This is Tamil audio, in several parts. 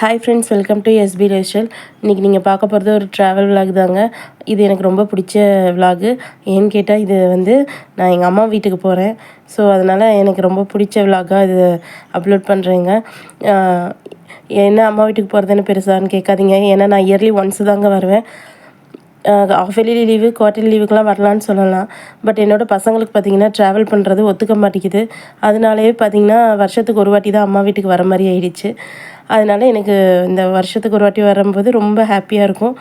Hi friends welcome to SP Rachel இன்றைக்கி நீங்கள் பார்க்க போகிறது ஒரு ட்ராவல் விளாக் தாங்க. இது எனக்கு ரொம்ப பிடிச்ச vlog. ஏன்னு கேட்டால் இது வந்து நான் எங்கள் அம்மா வீட்டுக்கு போகிறேன் ஸோ அதனால் எனக்கு ரொம்ப பிடிச்ச vlog-ஆ இது அப்லோட் பண்ணுறேங்க என்ன அம்மா வீட்டுக்கு போகிறதுன்னு பெருசான்னு கேட்காதீங்க. ஏன்னா நான் இயர்லி ஒன்ஸ் தாங்க வருவேன். ஆஃப் இயர்லி லீவு குவார்டர்லி லீவுக்கெலாம் வரலான்னு சொல்லலாம். பட் என்னோடய பசங்களுக்கு பார்த்திங்கன்னா ட்ராவல் பண்ணுறது ஒத்துக்க மாட்டேங்குது. அதனாலேயே பார்த்திங்கன்னா வருஷத்துக்கு ஒரு வாட்டி தான் அம்மா வீட்டுக்கு வர மாதிரி ஆயிடுச்சு. அதனால எனக்கு இந்த வருஷத்துக்கு ஒரு வாட்டி வரும்போது ரொம்ப ஹாப்பியாக இருக்கும்.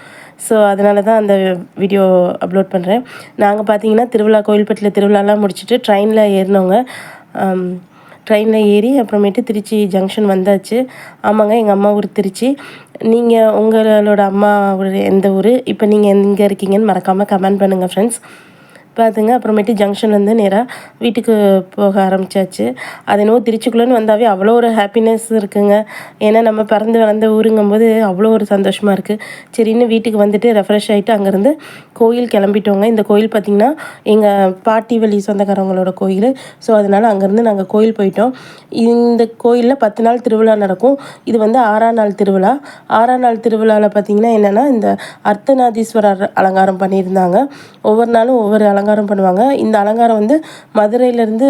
ஸோ அதனால தான் அந்த வீடியோ அப்லோட் பண்ணுறேன் நாங்கள் பார்த்தீங்கன்னா திருவிழா கோயில்பட்டியில் திருவிழாலாம் முடிச்சுட்டு ட்ரெயினில் ஏறினோங்க um, ட்ரெயினில் ஏறி அப்புறமேட்டு திருச்சி ஜங்ஷன் வந்தாச்சு. ஆமாங்க எங்கள் அம்மா ஊர் திருச்சி. நீங்கள் உங்களோட அம்மா ஊர் எந்த ஊர்? இப்போ நீங்கள் எங்கே இருக்கீங்கன்னு மறக்காமல் கமெண்ட் பண்ணுங்கள் ஃப்ரெண்ட்ஸ் பார்த்துங்க அப்புறமேட்டு ஜங்ஷன்லேருந்து நேராக வீட்டுக்கு போக ஆரம்பிச்சாச்சு. அது என்னவோ திருச்சிக்குள்ளேன்னு வந்தாவே அவ்வளோ ஒரு ஹாப்பினஸ் இருக்குங்க. ஏன்னா நம்ம பிறந்து வளர்ந்த ஊருங்கும்போது அவ்வளோ ஒரு சந்தோஷமாக இருக்குது சரின்னு வீட்டுக்கு வந்துட்டு ரெஃப்ரெஷ் ஆகிட்டு அங்கேருந்து கோயில் கிளம்பிட்டோங்க. இந்த கோயில் பார்த்திங்கன்னா எங்கள் பாட்டி வழி சொந்தக்காரவங்களோட கோயில். ஸோ அதனால் அங்கேருந்து நாங்கள் கோயில் போயிட்டோம். இந்த கோயிலில் பத்து நாள் திருவிழா நடக்கும். இது வந்து ஆறாம் நாள் திருவிழா. ஆறாம் நாள் திருவிழாவில் பார்த்திங்கன்னா என்னென்னா இந்த அர்த்தநாதீஸ்வரர் அலங்காரம் பண்ணியிருந்தாங்க. ஒவ்வொரு நாளும் ஒவ்வொரு அலங்காரம் அலங்காரம் பண்ணுவாங்க. இந்த அலங்காரம் வந்து மதுரையிலேருந்து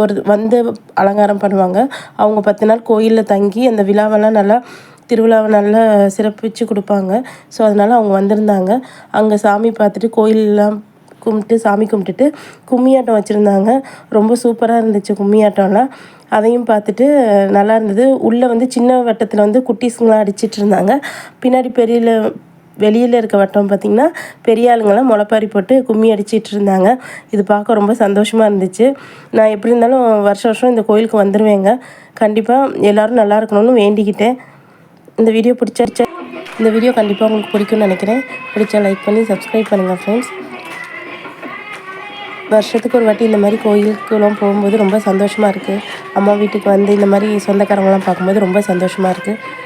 ஒரு வந்து அலங்காரம் பண்ணுவாங்க. அவங்க பத்து நாள் கோயிலில் தங்கி அந்த விழாவெல்லாம் நல்லா திருவிழாவை நல்லா சிறப்பித்து கொடுப்பாங்க. ஸோ அதனால் அவங்க வந்திருந்தாங்க. அங்கே சாமி பார்த்துட்டு கோயிலெலாம் கும்பிட்டு சாமி கும்பிட்டுட்டு கும்மியாட்டம் வச்சுருந்தாங்க. ரொம்ப சூப்பராக இருந்துச்சு கும்மியாட்டம்லாம். அதையும் பார்த்துட்டு நல்லா இருந்தது. உள்ளே வந்து சின்ன வட்டத்தில் வந்து குட்டீஸுங்களாம் அடிச்சிட்டு இருந்தாங்க. பின்னாடி பெரிய வெளியில் இருக்க வட்டம் பார்த்திங்கன்னா பெரிய ஆளுங்களாம் முளைப்பாரி போட்டு கும்மி அடிச்சிட்டு இருந்தாங்க. இது பார்க்க ரொம்ப சந்தோஷமாக இருந்துச்சு. நான் எப்படி இருந்தாலும் வருஷம் வருஷம் இந்த கோயிலுக்கு வந்துடுவேங்க கண்டிப்பாக எல்லோரும் நல்லா இருக்கணும்னு வேண்டிக்கிட்டேன். இந்த வீடியோ பிடிச்ச இந்த வீடியோ கண்டிப்பாக உங்களுக்கு பிடிக்கும்னு நினைக்கிறேன். பிடிச்சா லைக் பண்ணி சப்ஸ்கிரைப் பண்ணுங்கள் ஃப்ரெண்ட்ஸ் வருஷத்துக்கு ஒரு வாட்டி இந்த மாதிரி கோயிலுக்குலாம் போகும்போது ரொம்ப சந்தோஷமாக இருக்குது அம்மா வீட்டுக்கு வந்து இந்த மாதிரி சொந்தக்காரங்களாம் பார்க்கும்போது ரொம்ப சந்தோஷமாக இருக்குது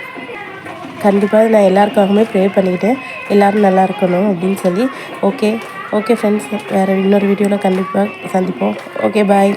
கண்டிப்பாக நான் எல்லாருக்காகவுமே ப்ரே பண்ணிக்கிட்டேன். எல்லோரும் நல்லா இருக்கணும் அப்படின்னு சொல்லி. ஓகே ஓகே ஃப்ரெண்ட்ஸ் வேறு இன்னொரு வீடியோவில் கண்டிப்பாக சந்திப்போம். Okay bye